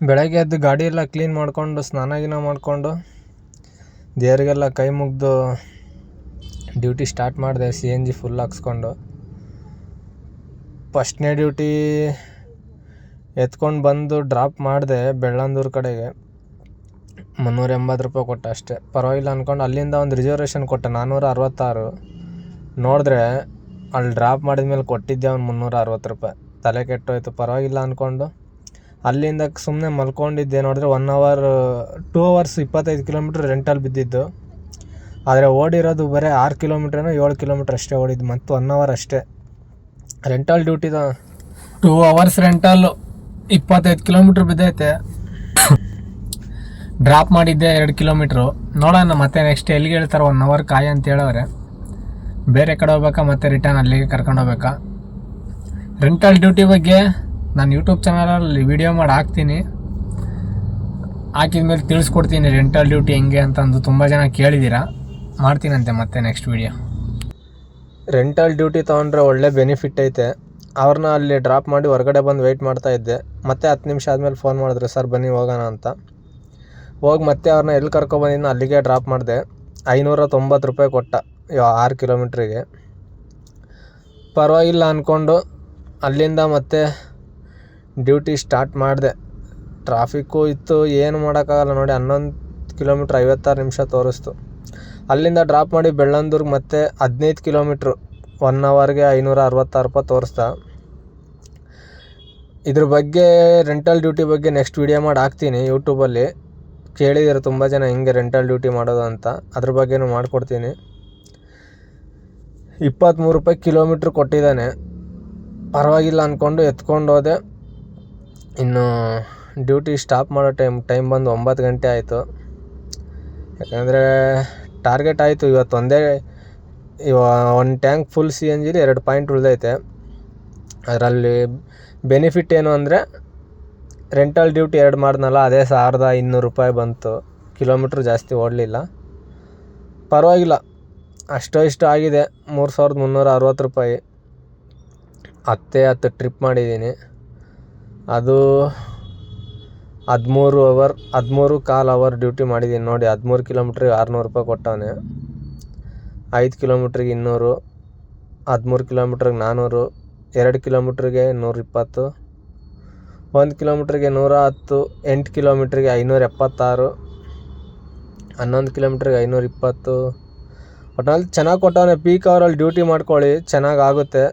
ಬೆಳಗ್ಗೆ ಎದ್ದು ಗಾಡಿ ಎಲ್ಲ ಕ್ಲೀನ್ ಮಾಡಿಕೊಂಡು, ಸ್ನಾನ ಗೀನ ಮಾಡಿಕೊಂಡು, ದೇವರಿಗೆಲ್ಲ ಕೈ ಮುಗಿದು ಡ್ಯೂಟಿ ಸ್ಟಾರ್ಟ್ ಮಾಡಿದೆ ಸಿ ಎನ್ ಜಿ ಫುಲ್ ಹಾಕ್ಸ್ಕೊಂಡು. ಫಸ್ಟ್ನೇ ಡ್ಯೂಟಿ ಎತ್ಕೊಂಡು ಬಂದು ಡ್ರಾಪ್ ಮಾಡಿದೆ ಬೆಳ್ಳಂದೂರು ಕಡೆಗೆ. ಮುನ್ನೂರ ಎಂಬತ್ತು ರೂಪಾಯಿ ಕೊಟ್ಟ ಅಷ್ಟೇ. ಪರವಾಗಿಲ್ಲ ಅಂದ್ಕೊಂಡು ಅಲ್ಲಿಂದ ಒಂದು ರಿಸರ್ವೇಷನ್ ಕೊಟ್ಟೆ ನಾನ್ನೂರ ಅರವತ್ತಾರು. ನೋಡಿದ್ರೆ ಅಲ್ಲಿ ಡ್ರಾಪ್ ಮಾಡಿದ ಮೇಲೆ ಕೊಟ್ಟಿದ್ದೆ ಅವ್ನು ಮುನ್ನೂರ ಅರವತ್ತು ರೂಪಾಯಿ. ತಲೆ ಕೆಟ್ಟೋಯ್ತು, ಪರವಾಗಿಲ್ಲ ಅಂದ್ಕೊಂಡು ಅಲ್ಲಿಂದ ಸುಮ್ಮನೆ ಮಲ್ಕೊಂಡಿದ್ದೆ, ನೋಡಿದ್ರೆ ಒನ್ ಅವರ್ ಟೂ ಅವರ್ಸ್ ಇಪ್ಪತ್ತೈದು ಕಿಲೋಮೀಟ್ರ್ ರೆಂಟಲ್ಲಿ ಬಿದ್ದಿದ್ದು. ಆದರೆ ಓಡಿರೋದು ಬರೀ ಆರು ಕಿಲೋಮೀಟ್ರೇನೋ ಏಳು ಕಿಲೋಮೀಟ್ರ್ ಅಷ್ಟೇ ಓಡಿದ್ದು, ಮತ್ತು ಒನ್ ಅವರ್ ಅಷ್ಟೇ. ರೆಂಟಲ್ ಡ್ಯೂಟಿದ ಟೂ ಅವರ್ಸ್ ರೆಂಟಲ್ಲು ಇಪ್ಪತ್ತೈದು ಕಿಲೋಮೀಟ್ರ್ ಬಿದ್ದೈತೆ. ಡ್ರಾಪ್ ಮಾಡಿದ್ದೆ ಎರಡು ಕಿಲೋಮೀಟ್ರು ನೋಡೋಣ, ಮತ್ತೆ ನೆಕ್ಸ್ಟ್ ಎಲ್ಲಿಗೆ ಹೇಳ್ತಾರೆ ಒನ್ ಅವರ್ ಕಾಯಿ ಅಂತ ಹೇಳವ್ರೆ. ಬೇರೆ ಕಡೆ ಹೋಗ್ಬೇಕಾ, ಮತ್ತೆ ರಿಟರ್ನ್ ಅಲ್ಲಿಗೆ ಕರ್ಕೊಂಡು ಹೋಗ್ಬೇಕಾ? ರೆಂಟಲ್ ಡ್ಯೂಟಿ ಬಗ್ಗೆ ನಾನು ಯೂಟ್ಯೂಬ್ ಚಾನಲಲ್ಲಿ ವಿಡಿಯೋ ಮಾಡಿ ಹಾಕ್ತೀನಿ. ಹಾಕಿದ ಮೇಲೆ ತಿಳಿಸ್ಕೊಡ್ತೀನಿ ರೆಂಟಲ್ ಡ್ಯೂಟಿ ಹೆಂಗೆ ಅಂತಂದು ತುಂಬ ಜನ ಕೇಳಿದ್ದೀರಾ ಮಾಡ್ತೀನಂತೆ ಮತ್ತೆ ನೆಕ್ಸ್ಟ್ ವಿಡಿಯೋ ರೆಂಟಲ್ ಡ್ಯೂಟಿ ತೊಗೊಂಡ್ರೆ ಒಳ್ಳೆ ಬೆನಿಫಿಟ್ ಐತೆ. ಅವ್ರನ್ನ ಅಲ್ಲಿ ಡ್ರಾಪ್ ಮಾಡಿ ಹೊರಗಡೆ ಬಂದು ವೆಯ್ಟ್ ಮಾಡ್ತಾ ಇದ್ದೆ. ಮತ್ತೆ ಹತ್ತು ನಿಮಿಷ ಆದಮೇಲೆ ಫೋನ್ ಮಾಡಿದ್ರು, ಸರ್, ಬನ್ನಿ, ಹೋಗೋಣ ಅಂತ. ಹೋಗಿ ಮತ್ತೆ ಅವ್ರನ್ನ ಎಲ್ಲಿ ಕರ್ಕೊಬಂದಿನ ಅಲ್ಲಿಗೆ ಡ್ರಾಪ್ ಮಾಡಿದೆ. ಐನೂರ ತೊಂಬತ್ತು ರೂಪಾಯಿ ಕೊಟ್ಟ ಆರು ಕಿಲೋಮೀಟ್ರಿಗೆ ಪರವಾಗಿಲ್ಲ ಅಂದ್ಕೊಂಡು ಅಲ್ಲಿಂದ ಮತ್ತೆ ಡ್ಯೂಟಿ ಸ್ಟಾರ್ಟ್ ಮಾಡಿದೆ. ಟ್ರಾಫಿಕ್ಕು ಇತ್ತು, ಏನು ಮಾಡೋಕ್ಕಾಗಲ್ಲ ನೋಡಿ, ಹನ್ನೊಂದು ಕಿಲೋಮೀಟ್ರ್ ಐವತ್ತಾರು ನಿಮಿಷ ತೋರಿಸ್ತು. ಅಲ್ಲಿಂದ ಡ್ರಾಪ್ ಮಾಡಿ ಬೆಳ್ಳಂದೂರ್ಗೆ ಮತ್ತೆ ಹದಿನೈದು ಕಿಲೋಮೀಟ್ರು, ಒನ್ ಅವರ್ಗೆ ಐನೂರ ಅರವತ್ತಾರು ರೂಪಾಯಿ ತೋರಿಸ್ದ. ಇದ್ರ ಬಗ್ಗೆ ರೆಂಟಲ್ ಡ್ಯೂಟಿ ಬಗ್ಗೆ ನೆಕ್ಸ್ಟ್ ವಿಡಿಯೋ ಮಾಡಿ ಹಾಕ್ತೀನಿ ಯೂಟ್ಯೂಬಲ್ಲಿ ಕೇಳಿದ್ದಾರೆ ತುಂಬ ಜನ ಹಿಂಗೆ ರೆಂಟಲ್ ಡ್ಯೂಟಿ ಮಾಡೋದು ಅಂತ. ಅದ್ರ ಬಗ್ಗೆನೂ ಮಾಡಿಕೊಡ್ತೀನಿ. ಇಪ್ಪತ್ತ್ಮೂರು ರೂಪಾಯಿ ಕಿಲೋಮೀಟ್ರ್ ಕೊಟ್ಟಿದ್ದಾನೆ. ಪರವಾಗಿಲ್ಲ ಅಂದ್ಕೊಂಡು ಎತ್ಕೊಂಡು ಹೋದೆ. ಇನ್ನು ಡ್ಯೂಟಿ ಸ್ಟಾಪ್ ಮಾಡೋ ಟೈಮ್ ಟೈಮ್ ಬಂದು ಒಂಬತ್ತು ಗಂಟೆ ಆಯಿತು. ಯಾಕಂದರೆ ಟಾರ್ಗೆಟ್ ಆಯಿತು, ಇವತ್ತು ಒಂದೇ, ಇವ ಒಂದು ಟ್ಯಾಂಕ್ ಫುಲ್ ಸಿ ಎನ್ ಜಿಲಿ ಎರಡು ಪಾಯಿಂಟ್ ಉಳಿದೈತೆ. ಅದರಲ್ಲಿ ಬೆನಿಫಿಟ್ ಏನು ಅಂದರೆ ರೆಂಟಲ್ ಡ್ಯೂಟಿ ಎರಡು ಮಾಡಿದ್ನಲ್ಲ, ಅದೇ ಸಾವಿರದ ಇನ್ನೂರು ರೂಪಾಯಿ ಬಂತು. ಕಿಲೋಮೀಟ್ರ್ ಜಾಸ್ತಿ ಓಡಲಿಲ್ಲ. ಪರವಾಗಿಲ್ಲ, ಅಷ್ಟೋ ಇಷ್ಟು ಆಗಿದೆ. ಮೂರು ಸಾವಿರದ ಮುನ್ನೂರ ಅರವತ್ತು ರೂಪಾಯಿ. ಹತ್ತೇ ಹತ್ತು ಟ್ರಿಪ್ ಮಾಡಿದ್ದೀನಿ. ಅದು ಹದಿಮೂರು ಅವರ್, ಹದಿಮೂರು ಕಾಲು ಅವರ್ ಡ್ಯೂಟಿ ಮಾಡಿದ್ದೀನಿ ನೋಡಿ, ಹದಿಮೂರು ಕಿಲೋಮೀಟ್ರಿಗೆ ಆರುನೂರು ರೂಪಾಯಿ ಕೊಟ್ಟವನೆ. ಐದು ಕಿಲೋಮೀಟ್ರಿಗೆ ಇನ್ನೂರು, ಹದಿಮೂರು ಕಿಲೋಮೀಟ್ರಿಗೆ ನಾನ್ನೂರು ಎರಡು ಕಿಲೋಮೀಟ್ರಿಗೆ ನೂರಿಪ್ಪತ್ತು ಒಂದು ಕಿಲೋಮೀಟ್ರಿಗೆ ನೂರ ಹತ್ತು, ಎಂಟು ಕಿಲೋಮೀಟ್ರಿಗೆ ಐನೂರ ಎಪ್ಪತ್ತಾರು, ಹನ್ನೊಂದು ಕಿಲೋಮೀಟ್ರಿಗೆ ಐನೂರ ಇಪ್ಪತ್ತು. ಒಟ್ನಲ್ಲಿ ಚೆನ್ನಾಗಿ ಕೊಟ್ಟವನೆ ಪೀಕ್ ಅವರಲ್ಲಿ ಡ್ಯೂಟಿ ಮಾಡ್ಕೊಳ್ಳಿ, ಚೆನ್ನಾಗಿ ಆಗುತ್ತೆ.